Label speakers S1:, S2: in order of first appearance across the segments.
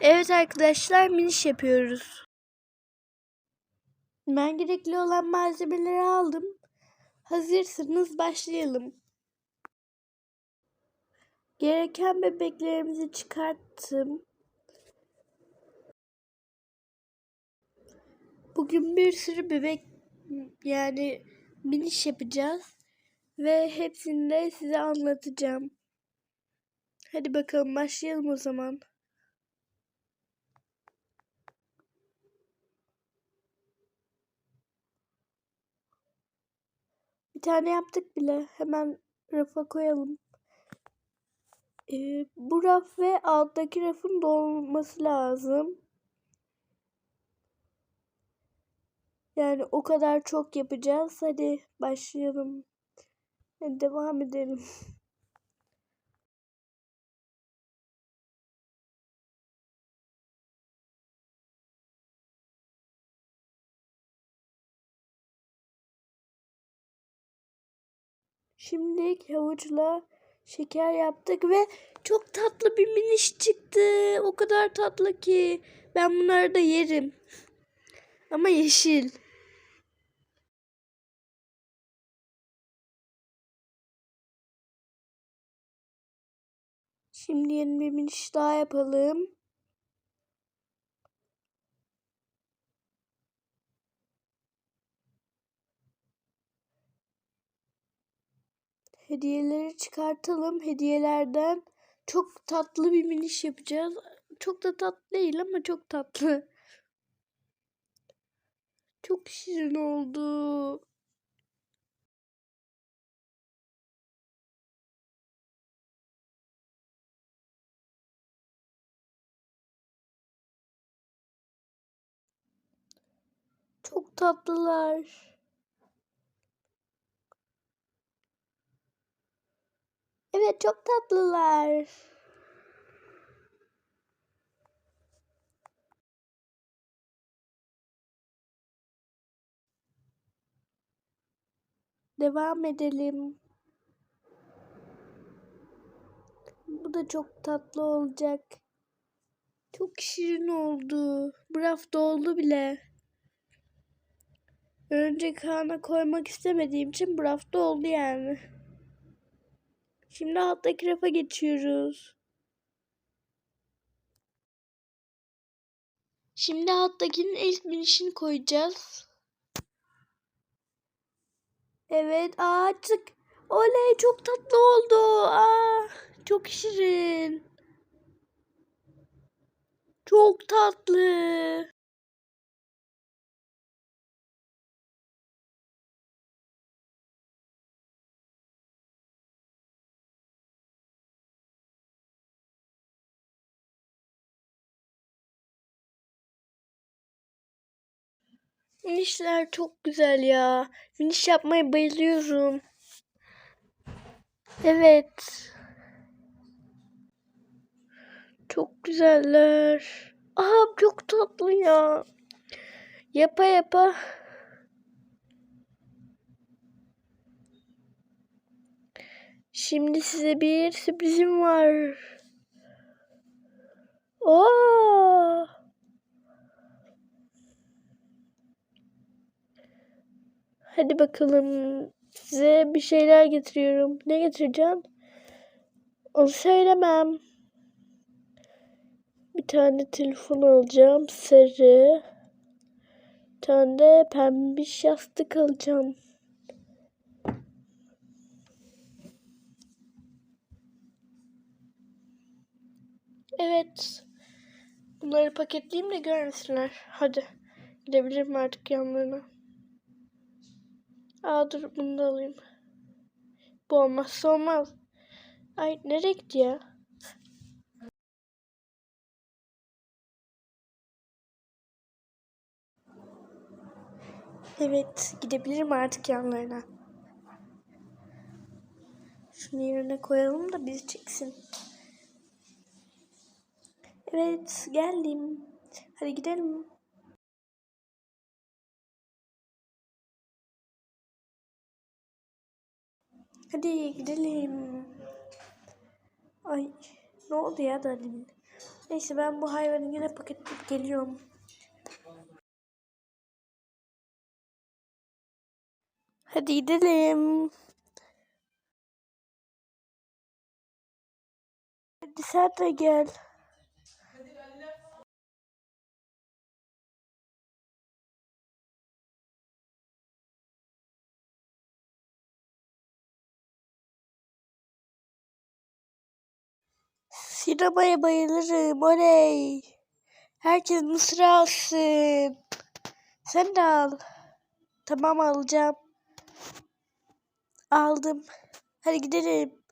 S1: Evet arkadaşlar miniş yapıyoruz. Ben gerekli olan malzemeleri aldım. Hazırsanız başlayalım. Gereken bebeklerimizi çıkarttım. Bugün bir sürü bebek yani miniş yapacağız ve hepsini de size anlatacağım. Hadi bakalım başlayalım o zaman. Tane yaptık bile. Hemen rafa koyalım. Ee, bu raf ve alttaki rafın dolması lazım. Yani o kadar çok yapacağız. Hadi başlayalım. Devam edelim. Şimdi havuçla şeker yaptık ve çok tatlı bir miniş çıktı. O kadar tatlı ki ben bunları da yerim. Ama yeşil. Şimdi yeni bir miniş daha yapalım. Hediyeleri çıkartalım. Hediyelerden çok tatlı bir miniş yapacağız. Çok da tatlı değil ama çok tatlı. Çok şirin oldu. Çok tatlılar. Evet çok tatlılar. Devam edelim. Bu da çok tatlı olacak. Çok şirin oldu. Bu raf doldu bile. Önce kana koymak istemediğim için bu raf doldu yani. Şimdi alttaki rafa geçiyoruz. Şimdi alttakinin ilk minişini koyacağız. Evet artık. Oley çok tatlı oldu. Aa, çok şirin. Çok tatlı. Minişler çok güzel ya. Miniş yapmaya bayılıyorum. Evet. Çok güzeller. Aha çok tatlı ya. Yapa yapa. Şimdi size bir sürprizim var. Oo! Hadi bakalım. Size bir şeyler getiriyorum. Ne getireceğim? Onu söylemem. Bir tane telefon alacağım. Sarı. Bir tane de pembiş yastık alacağım. Evet. Bunları paketleyeyim de görmesinler. Hadi. Gidebilirim artık yanlarına. Aa dur bunu da alayım. Bu olmazsa olmaz. Ay nereye gitti ya? Evet gidebilirim artık yanlarına. Şunu yerine koyalım da bizi çeksin. Evet geldim. Hadi gidelim. Hadi gidelim. Ay ne oldu ya Dalin? Neyse ben bu hayvanı yine paketleyip geliyorum. Hadi gidelim. Hadi sen de gel. Sinemaya bayılırım. Oley. Herkes mısır alsın. Sen de al. Tamam alacağım. Aldım. Hadi gidelim.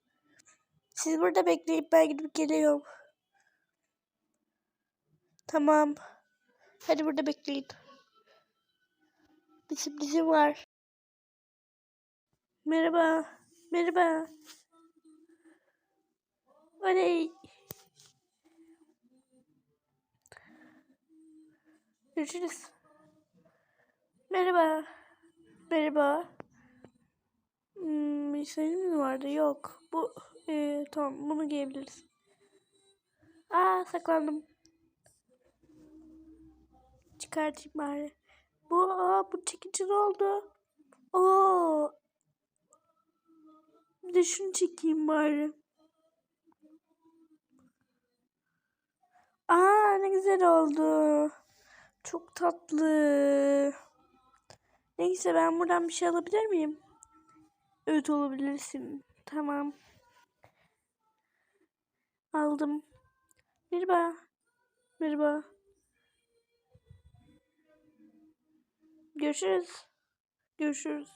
S1: Siz burada bekleyin ben gidip geliyorum. Tamam. Hadi burada bekleyin. Bir sürprizim var. Merhaba. Merhaba. Oley. Görüşürüz. Merhaba. Merhaba. Hmm, şeyin mi vardı? Yok. Bu e, tamam bunu giyebiliriz. Aa saklandım. Çıkartayım bari. Bu aa, bu çekici oldu? Oo. Bir de şunu çekeyim bari. Aa ne güzel oldu. Çok tatlı. Neyse ben buradan bir şey alabilir miyim? Evet olabilirsin. Tamam. Aldım. Merhaba. Merhaba. Görüşürüz. Görüşürüz.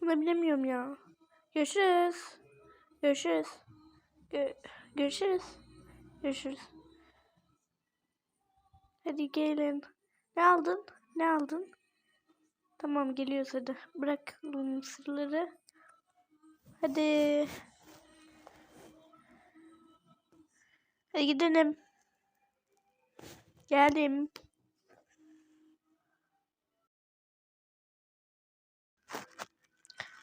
S1: Bunu bilemiyorum ya. Görüşürüz. Görüşürüz. Gö görüşürüz. Görüşürüz. Hadi gelin. Ne aldın? Ne aldın? Tamam geliyoruz hadi. Bırak mısırları. Hadi. Hadi gidelim. Geldim.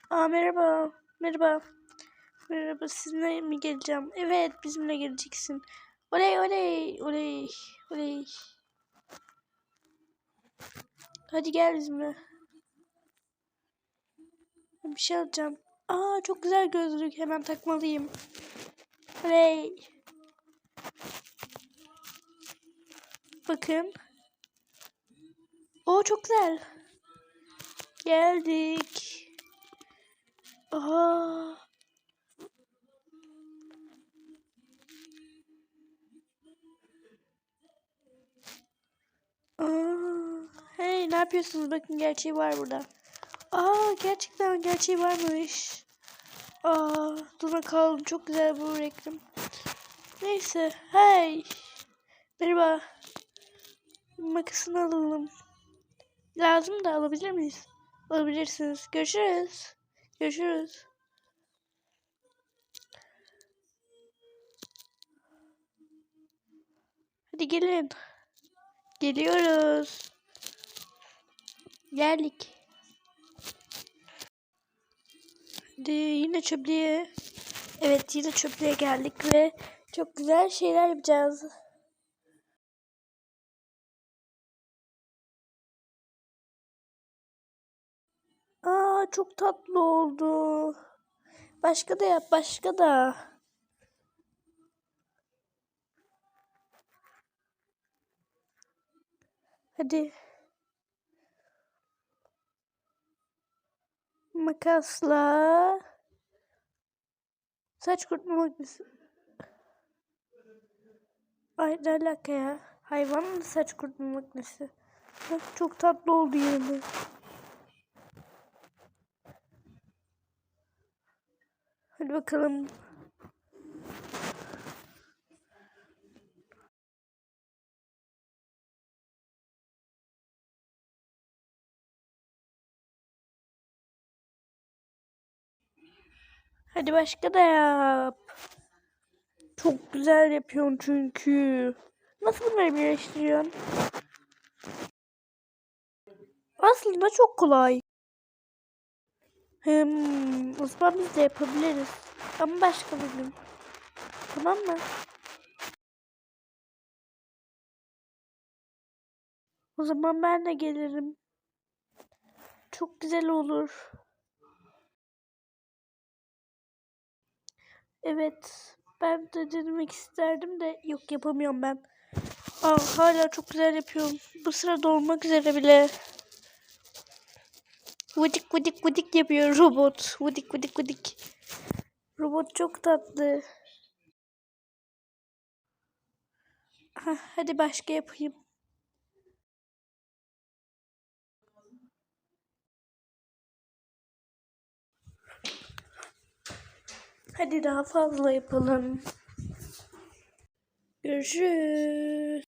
S1: Aa merhaba. Merhaba. Merhaba sizinle mi geleceğim? Evet bizimle geleceksin. Oley oley oley oley. Hadi gel bizimle. Bir şey alacağım. Aa çok güzel gözlük hemen takmalıyım. Oley. Bakın. O çok güzel. Geldik. Aa. Aa. Ne yapıyorsunuz? Bakın gerçeği var burada. Aa gerçekten gerçeği varmış. Aa dur bakalım çok güzel bu reklam. Neyse hey. Merhaba. Makasını alalım. Lazım da alabilir miyiz? Alabilirsiniz. Görüşürüz. Görüşürüz. Hadi gelin. Geliyoruz. Geldik. Hadi yine çöplüğe. Evet yine çöplüğe geldik ve çok güzel şeyler yapacağız. Aa çok tatlı oldu. Başka da yap, başka da. Hadi. Makasla. Saç kurutma makinesi. Ay ne alaka ya? Hayvanın saç kurutma makinesi. Bak, Çok tatlı oldu yine. Hadi bakalım. Hadi başka da yap. Çok güzel yapıyorsun çünkü. Nasıl bunları birleştiriyorsun? Aslında çok kolay. Hmm, o zaman biz de yapabiliriz. Ama başka bir gün. Tamam mı? O zaman ben de gelirim. Çok güzel olur. Evet. Ben de denemek isterdim de yok yapamıyorum ben. Aa, hala çok güzel yapıyorum. Bu sırada olmak üzere bile. Vıdık vıdık vıdık yapıyor robot. Vıdık vıdık vıdık. Robot çok tatlı. Hah, hadi başka yapayım. Hadi daha fazla yapalım. Görüşürüz.